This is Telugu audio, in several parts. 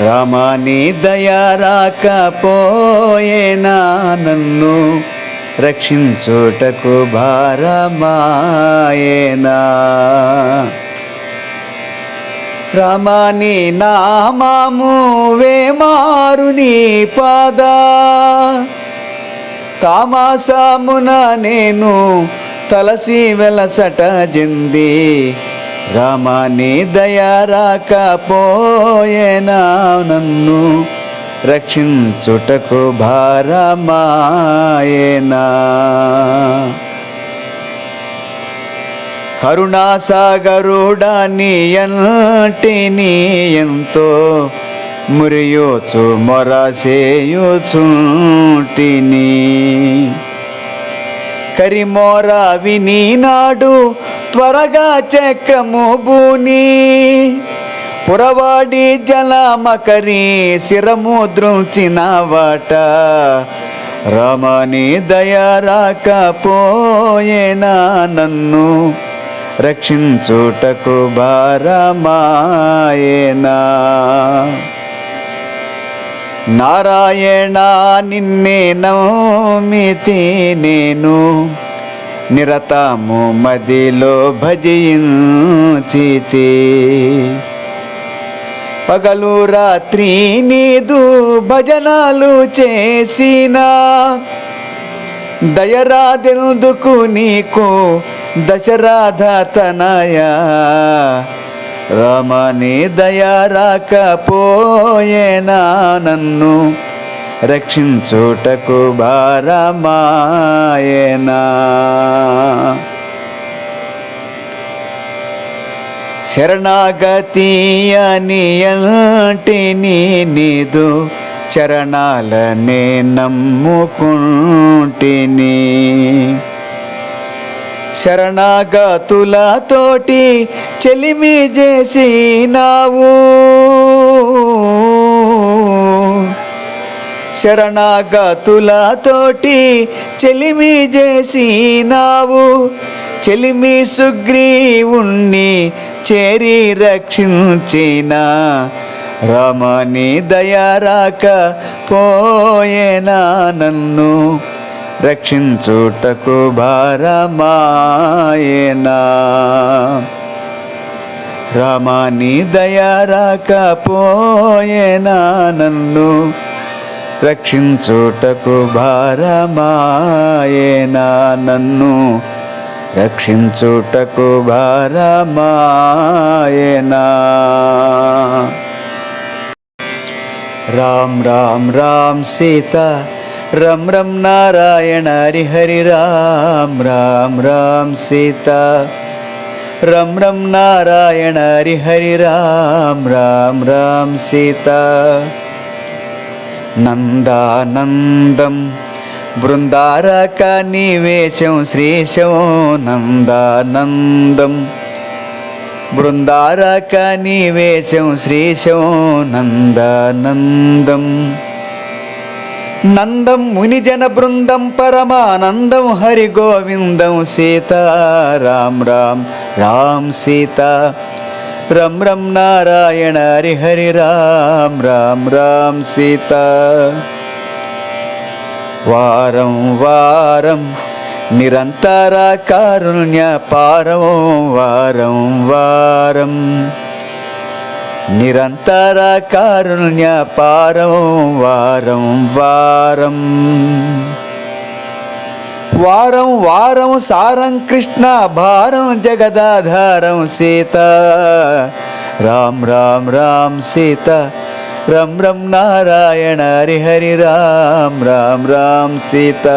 రామాని దయా రాకపోయేనా నన్ను రక్షించుటకు భారమాయేనా రామాని నామాము వేమారు నీ పాద. తామాసామున నేను తలసి వెలసట జంది. రామాని దయా రాకపోయేనా నన్ను? రక్షించుటకు భారమాయేనా? కరుణాసాగరుడాని ఎంటిని ఎంతో మురియోచు మొరసేయుచుంటిని. కరిమోర విని నాడు త్వరగా చక్రము భూని పురవాడి జలమకరి శిరము ద్రుంచిన వాట. రమణి దయ రాకపోయేనా నన్ను? రక్షించుటకు భారమాయేనా? నారాయణ నిన్నే నౌమితి నేను నిరతము మదిలో భజించితి పగలు రాత్రి నీదు భజనాలు చేసినా దయరాదెందుకు నీకు దశరాధ తనయా? రమణి దయ రాకపోయేనా నన్ను రక్షించుటకు భారమాయేనా. శరణాగతి అని అంటిని నీదు చరణాలనే నమ్ముకుంటిని. శరణాగతులతోటి చెలిమి చేసినావు. శరణాగతులతోటి చెలిమి చేసినావు. చెలిమి సుగ్రీవుణ్ణి చేరి రక్షించిన రమణి దయరాక పోయేనా నన్ను. రక్షించుటకు భారమాయనా. రామాని దయరాకపోయేనా నన్ను. రక్షించుటకు భారమాయేనా నన్ను. రక్షించుటకు భారమాయేనా. రామ్ రామ్ రామ్ సీత రమ్ రమ్ నారాయణ హరి హరి రామ్ రామ్ రామ్ సీత. రమ్ రమ్ నారాయణ హరి హరి రామ్ రామ్ రామ్ సీత. నందానందం బృందారక నివేశం శ్రీశం నందానందం. బృందారక నివేశం శ్రీశం నందానందం. నందం మునిజన బృందం పరమానందం హరి గోవిందం సీత రామ్ రామ్ రామ్ సీత రమ్ రమ్ నారాయణ హరి హరి రామ్ రామ్ రామ్ సీత వారం వారం నిరంతర కారుణ్య పారం వారం వారం నిరంతర కారుణ్య పారం వారం వారం. వారం వారం సారం కృష్ణ భారం జగదాధారం సీత. రామ్ రామ్ రామ్ సీత రమ్ రమ్ నారాయణ హరిహరి రామ్ రామ్ రామ్ సీత.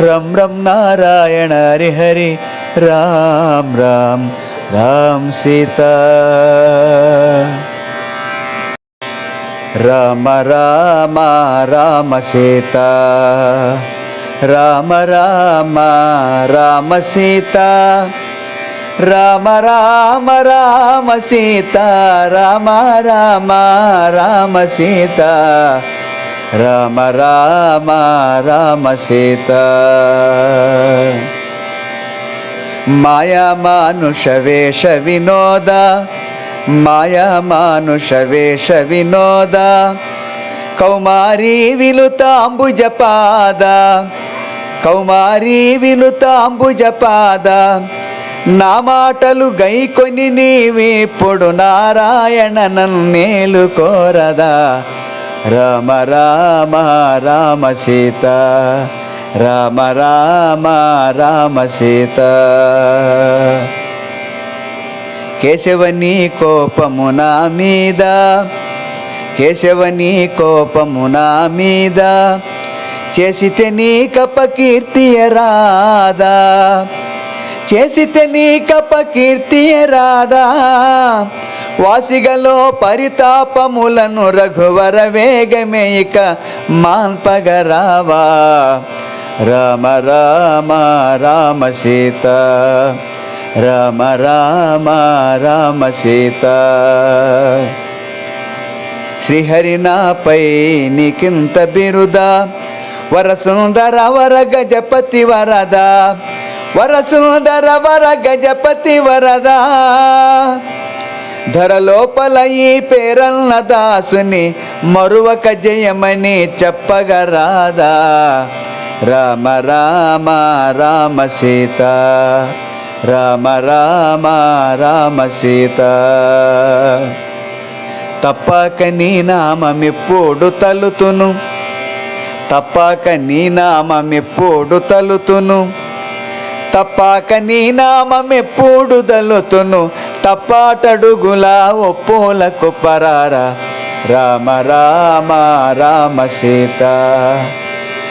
రమ్ రమ్ నారాయణ హరిహరి రామ్ రామ్ రామ్ సీత రామ రామ రామ సీత రామ రామ రామ సీత రామ రామ రామ సీత రామ రామ రామ సీత రామ రామ రామ సీత మాయా మానుష వేష వినోద మాయా మానుష వేష వినోద కౌమారీ వినుతాంబుజ పాద కౌమారీ వినుతాంబుజపాద నా మాటలు గైకొని నీవిప్పుడు నారాయణ నన్నేలు కోరదా. రామ రామ రామ సీత. రామ రామ రామ సీత. కేశవని కోపము నా మీద కేశవని కోపము నా మీద. చేసితే నీ కప కీర్తియరాదా చేసితే నీ కప కీర్తియరాదా వాసిగలో పరితాపములను రఘువర వేగమే ఇక మాల్పగరావా రామ రామ రామ సీత. రామ రామ రామ సీత. శ్రీహరి నాపై నీకింత బిరుదా. వరసుందర వర గజపతి వరద. వరసుందర వర గజపతి వరద. ధరలోపల ఈ పేరన్న దాసుని మరువక జయమని చెప్పగరాదా. రామ రామ రామ సీత రామ రామ రామ సీత. తప్పక నీ నామమెప్పుడు తలుతును తప్పక నీ నామమెప్పుడు తలుతును తప్పాక నీ నామమెప్పుడు దలుతును తప్పాటడుగులా ఒప్పోలకు పరారా. రామ రామ రామ సీత.